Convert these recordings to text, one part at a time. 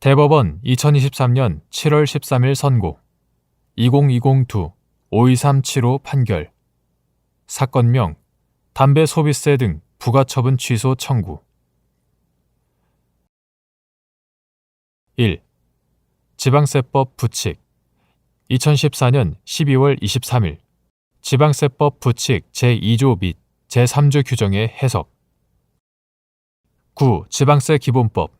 대법원 2023년 7월 13일 선고. 2020-2-5237호 판결. 사건명 담배 소비세 등 부가처분 취소 청구. 1. 지방세법 부칙. 2014년 12월 23일. 지방세법 부칙 제2조 및 제3조 규정의 해석. 9. 지방세 기본법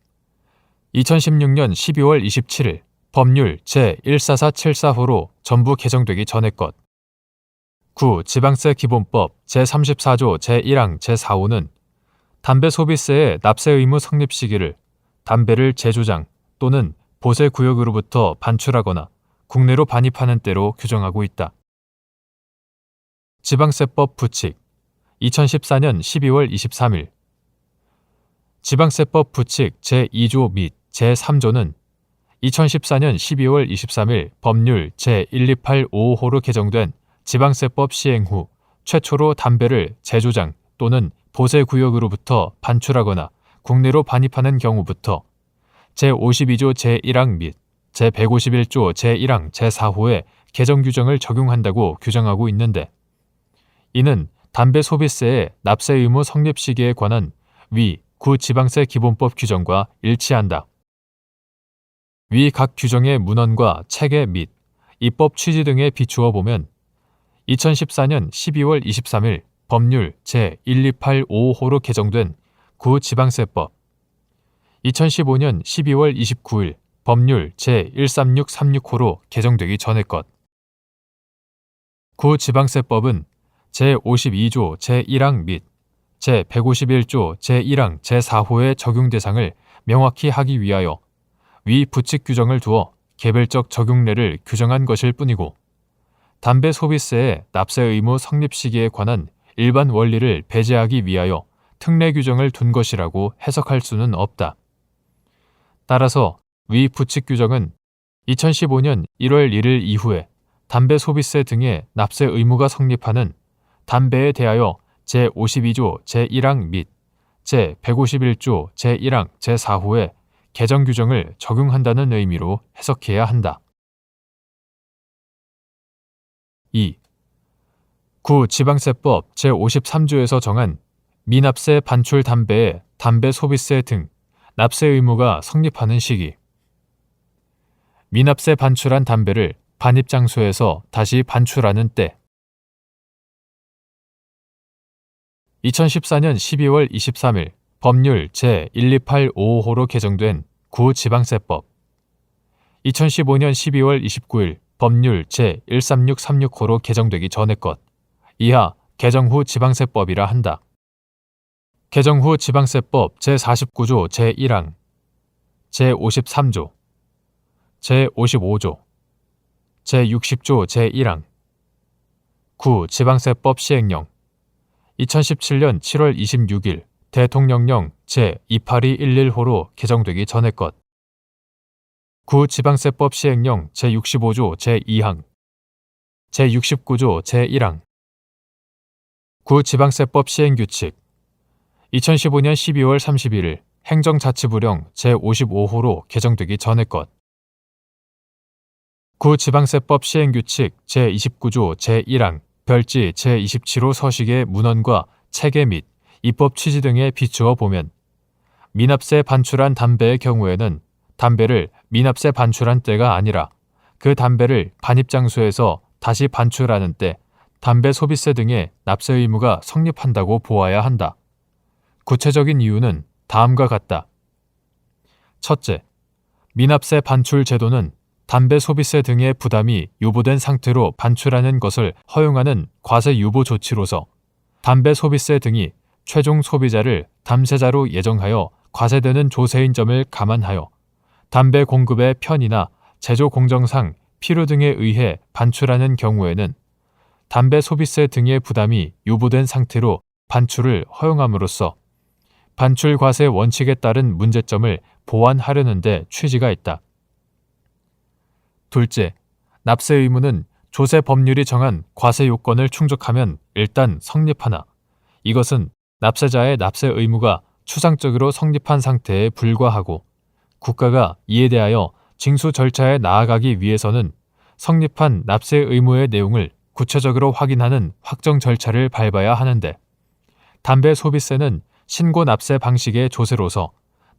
2016년 12월 27일 법률 제14474호로 전부 개정되기 전의 것 9. 지방세 기본법 제34조 제1항 제4호는 담배 소비세의 납세 의무 성립 시기를 담배를 재조장 또는 보세 구역으로부터 반출하거나 국내로 반입하는 때로 규정하고 있다. 지방세법 부칙 2014년 12월 23일 지방세법 부칙 제2조 및 제3조는 2014년 12월 23일 법률 제1285호로 개정된 지방세법 시행 후 최초로 담배를 재조장 또는 보세 구역으로부터 반출하거나 국내로 반입하는 경우부터 제52조 제1항 및 제151조 제1항 제4호의 개정 규정을 적용한다고 규정하고 있는데 이는 담배 소비세의 납세 의무 성립 시기에 관한 위 구지방세 기본법 규정과 일치한다. 위 각 규정의 문헌과 체계 및 입법 취지 등에 비추어 보면 2014년 12월 23일 법률 제1285호로 개정된 구지방세법 2015년 12월 29일 법률 제13636호로 개정되기 전의 것. 구지방세법은 제52조 제1항 및 제151조 제1항 제4호의 적용 대상을 명확히 하기 위하여 위 부칙 규정을 두어 개별적 적용례를 규정한 것일 뿐이고 담배 소비세의 납세 의무 성립 시기에 관한 일반 원리를 배제하기 위하여 특례 규정을 둔 것이라고 해석할 수는 없다. 따라서 위 부칙 규정은 2015년 1월 1일 이후에 담배 소비세 등의 납세 의무가 성립하는 담배에 대하여 제52조 제1항 및 제151조 제1항 제4호의 개정 규정을 적용한다는 의미로 해석해야 한다. 2. 구 지방세법 제53조에서 정한 미납세 반출 담배의 담배 소비세 등 납세 의무가 성립하는 시기. 미납세 반출한 담배를 반입 장소에서 다시 반출하는 때. 2014년 12월 23일 법률 제12855호로 개정된 구지방세법 2015년 12월 29일 법률 제13636호로 개정되기 전의 것 이하 개정 후 지방세법이라 한다. 개정 후 지방세법 제49조 제1항 제53조 제55조 제60조 제1항 9. 지방세법 시행령 2017년 7월 26일 대통령령 제28211호로 개정되기 전의 것. 구 지방세법 시행령 제65조 제2항 제69조 제1항 구 지방세법 시행규칙 2015년 12월 31일 행정자치부령 제55호로 개정되기 전의 것. 구 지방세법 시행규칙 제29조 제1항 별지 제27호 서식의 문헌과 체계 및 입법 취지 등에 비추어 보면 미납세 반출한 담배의 경우에는 담배를 미납세 반출한 때가 아니라 그 담배를 반입 장소에서 다시 반출하는 때 담배 소비세 등의 납세 의무가 성립한다고 보아야 한다. 구체적인 이유는 다음과 같다. 첫째, 미납세 반출 제도는 담배 소비세 등의 부담이 유보된 상태로 반출하는 것을 허용하는 과세 유보 조치로서 담배 소비세 등이 최종 소비자를 담세자로 예정하여 과세되는 조세인 점을 감안하여 담배 공급의 편이나 제조 공정상 필요 등에 의해 반출하는 경우에는 담배 소비세 등의 부담이 유보된 상태로 반출을 허용함으로써 반출 과세 원칙에 따른 문제점을 보완하려는 데 취지가 있다. 둘째, 납세 의무는 조세 법률이 정한 과세 요건을 충족하면 일단 성립하나 이것은 납세자의 납세 의무가 추상적으로 성립한 상태에 불과하고 국가가 이에 대하여 징수 절차에 나아가기 위해서는 성립한 납세 의무의 내용을 구체적으로 확인하는 확정 절차를 밟아야 하는데 담배 소비세는 신고 납세 방식의 조세로서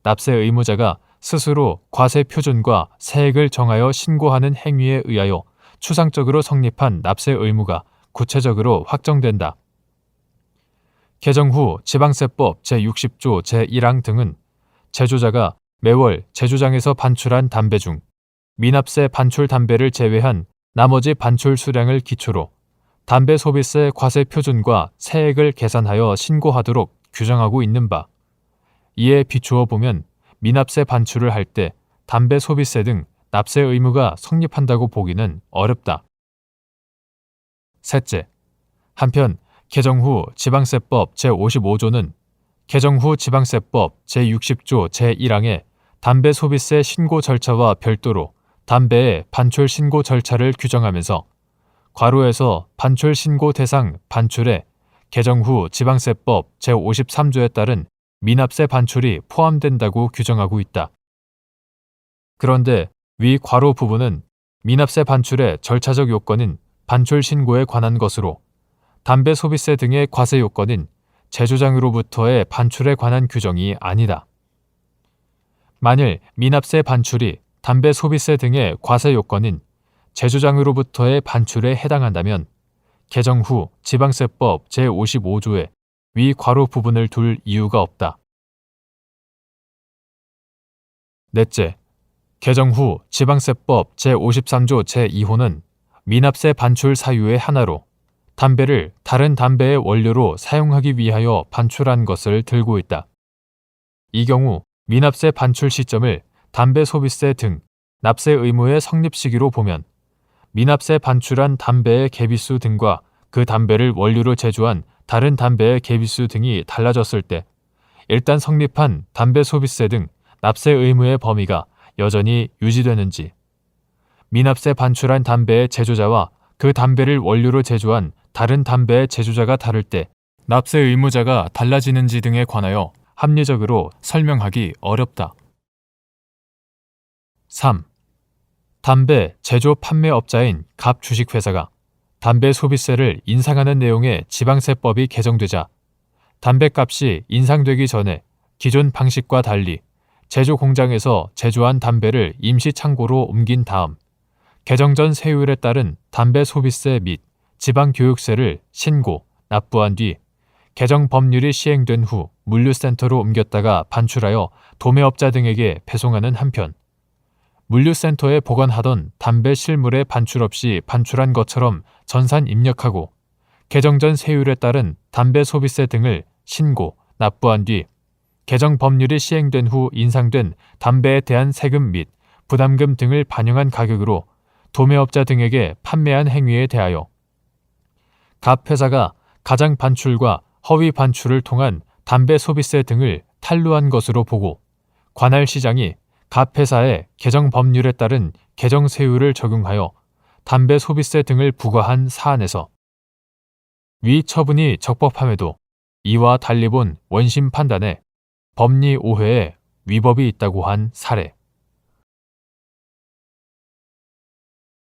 납세 의무자가 스스로 과세 표준과 세액을 정하여 신고하는 행위에 의하여 추상적으로 성립한 납세 의무가 구체적으로 확정된다. 개정 후 지방세법 제60조 제1항 등은 제조자가 매월 제조장에서 반출한 담배 중 미납세 반출 담배를 제외한 나머지 반출 수량을 기초로 담배 소비세 과세 표준과 세액을 계산하여 신고하도록 규정하고 있는 바 이에 비추어 보면 미납세 반출을 할 때 담배 소비세 등 납세 의무가 성립한다고 보기는 어렵다. 셋째, 한편 개정 후 지방세법 제55조는 개정 후 지방세법 제60조 제1항에 담배 소비세 신고 절차와 별도로 담배의 반출 신고 절차를 규정하면서 과로에서 반출 신고 대상 반출에 개정 후 지방세법 제53조에 따른 미납세 반출이 포함된다고 규정하고 있다. 그런데 위 괄호 부분은 미납세 반출의 절차적 요건인 반출 신고에 관한 것으로 담배 소비세 등의 과세 요건인 제조장으로부터의 반출에 관한 규정이 아니다. 만일 미납세 반출이 담배 소비세 등의 과세 요건인 제조장으로부터의 반출에 해당한다면 개정 후 지방세법 제55조에 위 괄호 부분을 둘 이유가 없다. 넷째, 개정 후 지방세법 제53조 제2호는 미납세 반출 사유의 하나로 담배를 다른 담배의 원료로 사용하기 위하여 반출한 것을 들고 있다. 이 경우 미납세 반출 시점을 담배 소비세 등 납세 의무의 성립 시기로 보면 미납세 반출한 담배의 개비수 등과 그 담배를 원료로 제조한 다른 담배의 개비수 등이 달라졌을 때 일단 성립한 담배 소비세 등 납세 의무의 범위가 여전히 유지되는지 미납세 반출한 담배의 제조자와 그 담배를 원료로 제조한 다른 담배의 제조자가 다를 때 납세 의무자가 달라지는지 등에 관하여 합리적으로 설명하기 어렵다. 3. 담배 제조 판매업자인 갑 주식회사가 담배 소비세를 인상하는 내용의 지방세법이 개정되자 담배값이 인상되기 전에 기존 방식과 달리 제조 공장에서 제조한 담배를 임시 창고로 옮긴 다음 개정 전 세율에 따른 담배 소비세 및 지방교육세를 신고, 납부한 뒤 개정 법률이 시행된 후 물류센터로 옮겼다가 반출하여 도매업자 등에게 배송하는 한편 물류센터에 보관하던 담배 실물의 반출 없이 반출한 것처럼 전산 입력하고 개정 전 세율에 따른 담배 소비세 등을 신고, 납부한 뒤 개정 법률이 시행된 후 인상된 담배에 대한 세금 및 부담금 등을 반영한 가격으로 도매업자 등에게 판매한 행위에 대하여 갑 회사가 가장 반출과 허위 반출을 통한 담배 소비세 등을 탈루한 것으로 보고 관할 시장이 갑 회사의 개정 법률에 따른 개정 세율을 적용하여 담배 소비세 등을 부과한 사안에서 위 처분이 적법함에도 이와 달리 본 원심 판단에 법리 오해에 위법이 있다고 한 사례.